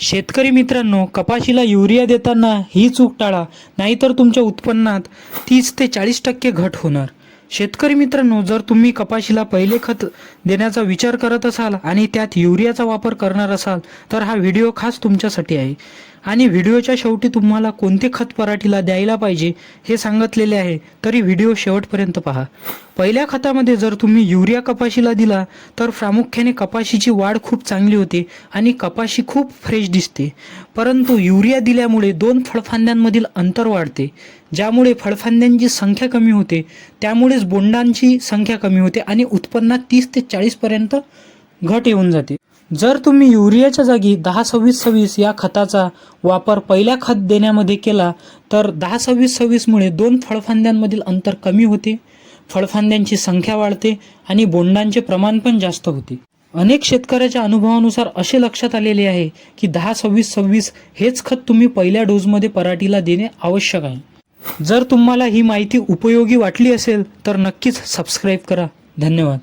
शेतकरी मित्रांनो कपाशीला युरिया देताना ही चूक टाळा नाहीतर तुमच्या उत्पन्नात तीस ते चाळीस टक्के घट होणार. शेतकरी मित्रांनो जर तुम्ही कपाशीला पहिले खत देण्याचा विचार करत असाल आणि त्यात युरियाचा वापर करणार असाल तर हा व्हिडिओ खास तुमच्यासाठी आहे. आणि व्हिडिओच्या शेवटी तुम्हाला कोणते खत पराठीला द्यायला पाहिजे हे सांगितलेले आहे तरी व्हिडिओ शेवटपर्यंत पहा. पहिल्या खतामध्ये जर तुम्ही युरिया कपाशीला दिला तर प्रामुख्याने कपाशीची वाढ खूप चांगली होते आणि कपाशी खूप फ्रेश दिसते. परंतु युरिया दिल्यामुळे दोन फळफांद्यांमधील अंतर वाढते ज्यामुळे फळफांद्यांची संख्या कमी होते त्यामुळेच बोंडांची संख्या कमी होते आणि उत्पन्नात तीस ते चाळीसपर्यंत घट येऊन जाते. जर तुम्ही युरियाच्या जागी दहा सव्वीस सव्वीस या खताचा वापर पहिल्या खत देण्यामध्ये केला तर दहा सव्वीस सव्वीसमुळे दोन फळफांद्यांमधील अंतर कमी होते फळफांद्यांची संख्या वाढते आणि बोंडांचे प्रमाण पण जास्त होते. अनेक शेतकऱ्याच्या अनुभवानुसार असे लक्षात आलेले आहे की दहा सव्वीस सव्वीस हेच खत तुम्ही पहिल्या डोसमध्ये पराठीला देणे आवश्यक आहे. जर तुम्हाला ही माहिती उपयोगी वाटली असेल तर नक्कीच सबस्क्राईब करा. धन्यवाद.